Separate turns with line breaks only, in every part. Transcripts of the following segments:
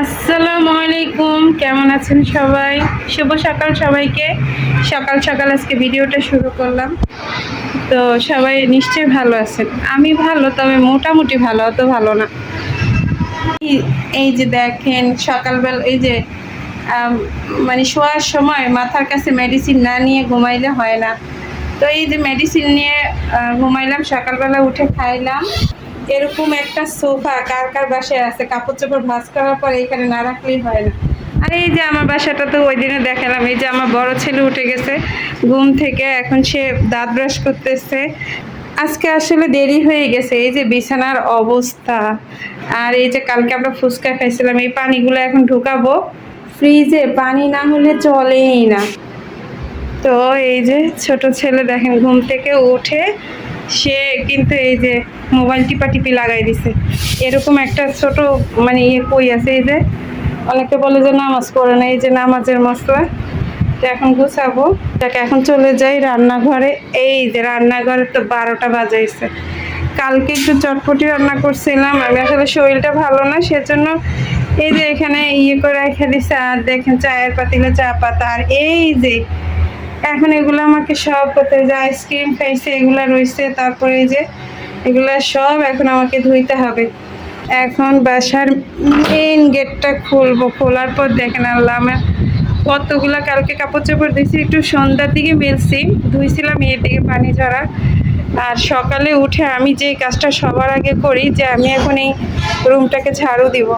আসসালামু আলাইকুম। কেমন আছেন সবাই? শুভ সকাল সবাইকে। সকাল সকাল আজকে ভিডিওটা শুরু করলাম। তো সবাই নিশ্চয়ই ভালো আছেন। আমি ভালো, তবে মোটামুটি ভালো, অত ভালো না। এই- যে দেখেন, সকালবেলা এই যে মানে শোয়ার সময় মাথার কাছে মেডিসিন না নিয়ে ঘুমাইলে হয় না। তো এই যে মেডিসিন নিয়ে ঘুমাইলাম, সকালবেলা উঠে খাইলাম। এরকম একটা সোফা, কার কার বাসায় আছে? কাপড় চোপড় ভাঁজ করার পর এখানে না রাখলেই হয় না। আর এই যে আমার বাসাটা তো ওই দিনে দেখালাম, এই যে আমার বড় ছেলে উঠে গেছে। ঘুম থেকে এখন সে দাঁত ব্রাশ করতেছে। আজকে আসলে দেরি হয়ে গেছে, এই যে বিছানার অবস্থা। আর এই যে কালকে আমরা ফুচকা খাইছিলাম, এই পানিগুলো এখন ঢুকাবো। ফ্রিজে, পানি না হলে চলেই না। তো এই যে ছোট ছেলে দেখেন, ঘুম থেকে উঠে সে কিন্তু এই যে মোবাইল টিপা টিপি লাগাই দিছে। এরকম একটা ছোট মানে ইয়ে কই আছে এই যে, অনেকে বলে যে নামাজ পড়ে না, এই যে নামাজের মশলা। এখন গুছাবো। তাকে এখন চলে যাই রান্নাঘরে। এই যে রান্নাঘরে তো বারোটা বাজাইছে। কালকে একটু চটপটি রান্না করছিলাম। আমি আসলে শরীরটা ভালো না, সেজন্য এই যে এখানে ইয়ে করে রেখে দিছে। আর দেখেন চায়ের পাতিলে চা পাতা। আর এই যে এখন এগুলো আমাকে সব করতে যে আইসক্রিম খাইছে, এগুলো রয়েছে। তারপরে যে, এগুলো সব এখন আমাকে ধুইতে হবে। এখন বাসার মেইন গেটটা খুলবো। খোলার পর দেখেন আল্লাহ আমার কতগুলা কালকে কাপড় চোপড় দিয়েছি। একটু সন্ধ্যার দিকে মেলছি ধুইছিলাম এর দিকে পানি ঝরা। আর সকালে উঠে আমি যে কাজটা সবার আগে করি, যে আমি এখন এই রুমটাকে ঝাড়ু দিব।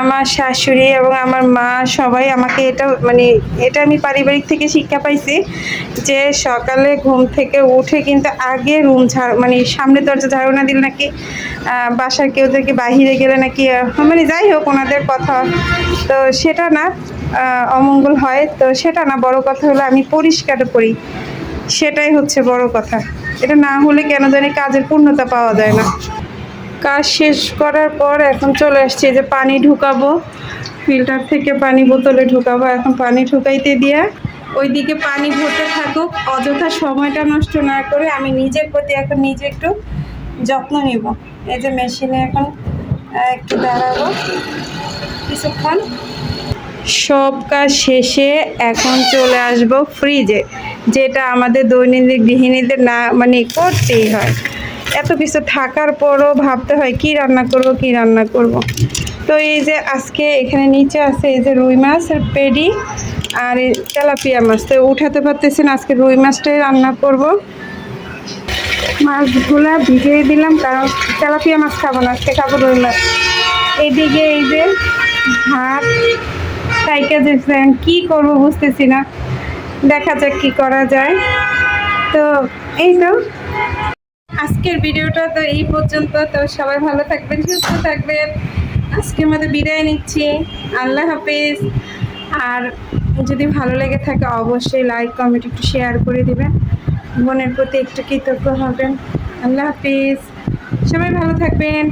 আমার শাশুড়ি এবং আমার মা সবাই আমাকে এটা মানে এটা আমি পারিবারিক থেকে শিক্ষা পাইছি যে সকালে ঘুম থেকে উঠে কিন্তু আগে রুম ঝাড় মানে সামনে দরজা ঝাড়ু না দিলে নাকি বাসার কেউ থেকে বাহিরে গেলে নাকি মানে যাই হোক ওনাদের কথা। তো সেটা না অমঙ্গল হয়। তো সেটা না, বড় কথা হলো আমি পরিষ্কার করি। সেটাই হচ্ছে বড় কথা। এটা না হলে কেন জানি কাজের পূর্ণতা পাওয়া যায় না। কাজ শেষ করার পর এখন চলে আসছে যে পানি ঢুকাবো। ফিল্টার থেকে পানি বোতলে ঢুকাবো। এখন পানি ঢুকাইতে দিয়ে ওইদিকে পানি ভরতে থাকুক, অযথা সময়টা নষ্ট না করে আমি নিজের প্রতি এখন নিজে একটু যত্ন নিব। এই যে মেশিনে এখন একটু দাঁড়াবো কিছুক্ষণ। সব কাজ শেষে এখন চলে আসব ফ্রিজে যেটা আমাদের দৈনন্দিন গৃহিণীদের না মানে করতেই হয়। এত কিছু থাকার পরও ভাবতে হয়, কি রান্না করব, কি রান্না করব। তো এই যে আজকে এখানে নিচে আছে এই যে রুই মাছ পেডি আর তেলাপিয়া মাছ। তো উঠাতে পারতেছেন আজকে রুই মাছটাই রান্না করব। মাছগুলা ভিজিয়ে দিলাম কারণ তেলাপিয়া মাছ খাব না, আজকে খাব রুই মাছ। এইদিকে এই যে ভাত সাইকে দেখছেন কি করব বুঝতেছি না। দেখা যাক কি করা যায়। তো এই তো। আজকের ভিডিওটা তো এই পর্যন্ত। তো সবাই ভালো থাকবেন, সুস্থ থাকবেন। আজকের মতো বিদায় নিচ্ছি। আল্লাহ হাফিজ। আর যদি ভালো লেগে থাকে অবশ্যই লাইক কমেন্ট একটু শেয়ার করে দেবেন। বোনের প্রতি একটু কৃতজ্ঞ হবেন। আল্লাহ হাফিজ। সবাই ভালো থাকবেন।